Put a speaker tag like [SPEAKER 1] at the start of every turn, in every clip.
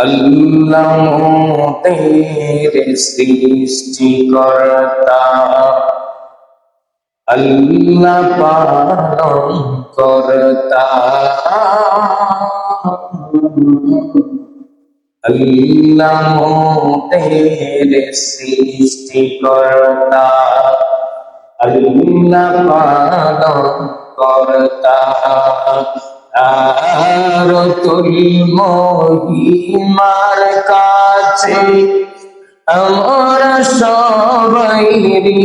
[SPEAKER 1] আল্লাহ তেরে সৃষ্টি করতা আল্লাহ পালন করতা আল্লাহ তেরে সৃষ্টি করতা আল্লাহ পালন করতা আর তুল মহিমার কাছে আমরা সবাই ঋণী।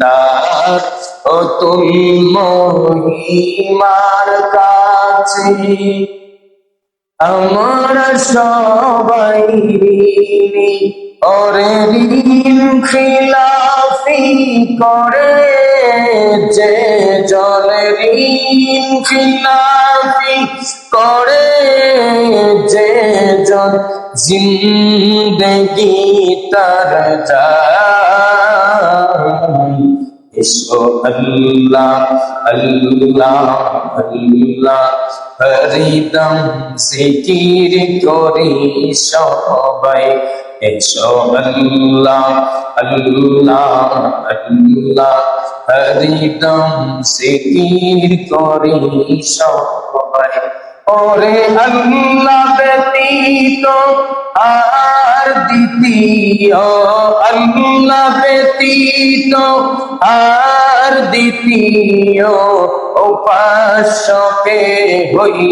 [SPEAKER 1] তার অতুল মহিমার কাছে আমরা সবাই। ওরে ঋণ খিলাফি করে যে জলে ঋণ খিলাফি করে, যে জন জিন্দগি তার এসো আল্লাহ আল্লাহ আল্লাহ, হরিদম জিকির করি সবাই। এসো আল্লাহ আল্লাহ হরিদম জিকির করি সবাই। ওরে আল্লাহ ব্যতীত আর দ্বিতীয়, আল্লাহ ব্যতীত আর দ্বিতীয় উপাসকে হই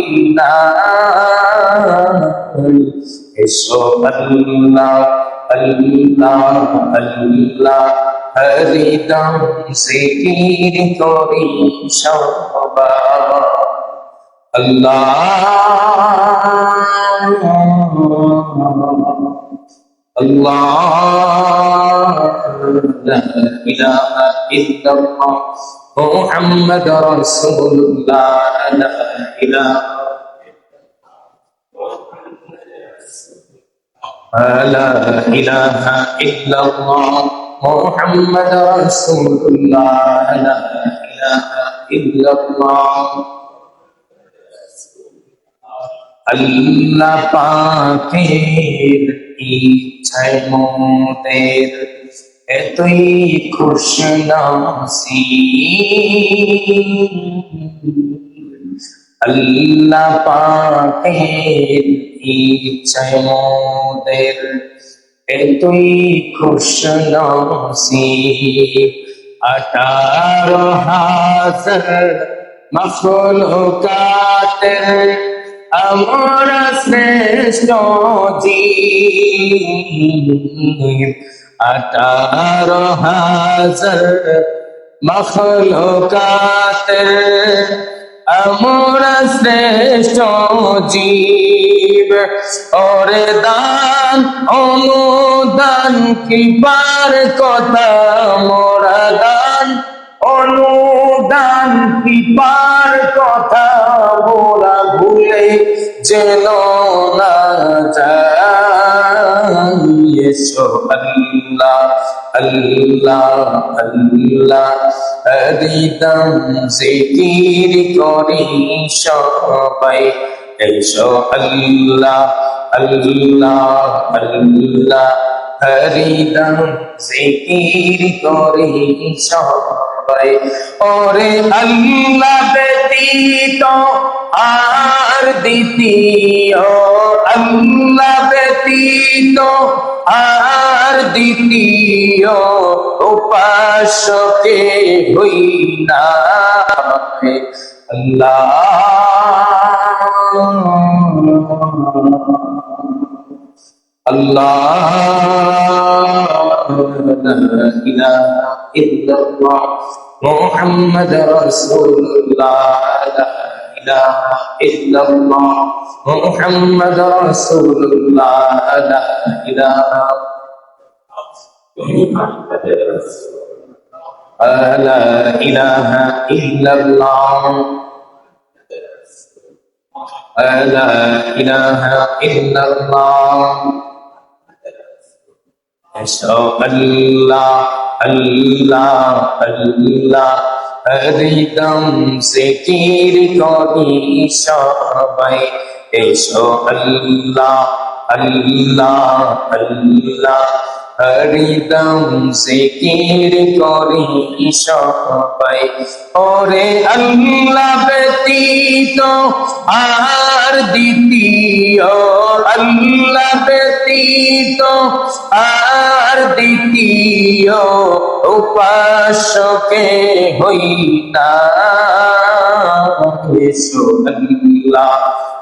[SPEAKER 1] এসো আল্লাহ আল্লাহ আল্লাহ হরিদম জিকির করি সবাই Allah Allah La ilaha illallah Muhammad Rasulullah La ilaha لا إله إلا الله محمد رسول الله لا إله إلا الله আল্লাহ পাকের ইচ্ছায় মোদের এতই খুশি নাসি আল্লাহ পাকের ইচ্ছায় এতই খুশি নাসি আঠারো হাজার মখলুকাতের আমরা শ্রেষ্ঠ জীব। আঠারো হাজার মখলুকাতের আমরা শ্রেষ্ঠ জীব। ওরে দান, অনুদান কৃপার কথা মোরা দান। অনুদান কৃপার কথা মোরা ভুলে যেন না এসো আল্লাহ আল্লাহ আল্লাহ হরিদম জিকির করি সবাই। এসো আল্লাহ আল্লাহ আল্লাহ হরিদম জিকির করি সবাই। ওরে আল্লাহ ব্যতীত আর দ্বিতীয়, আল্লাহ ব্যতীত আর দ্বিতীয় উপাসকে হই না। আল্লাহ محمد رسول الله لا إله إلا الله محمد رسول الله لا إله الا الله لا إله إلا الله لا إله إلا الله أشهد أن لا الله الله হৃদম জিকির করি সবাই এসো আল্লাহ আল্লাহ আল্লাহ। হরিদম জিকির করি সবাই। ওরে আল্লাহ ব্যতীত আর দ্বিতীয়, আল্লাহ ব্যতীত আর দ্বিতীয় উপাসকে হই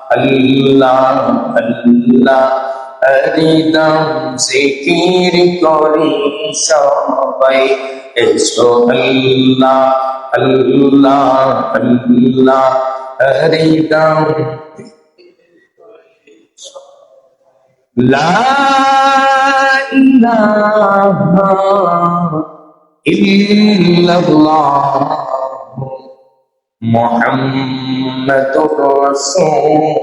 [SPEAKER 1] আল্লাহ আল্লাহ হরিদম জিকির করি সবাই। এসো আল্লাহ আল্লাহ আল্লাহ হরিদম লা ইলাহা মুহাম্মাদুর রাসূলুল্লাহ।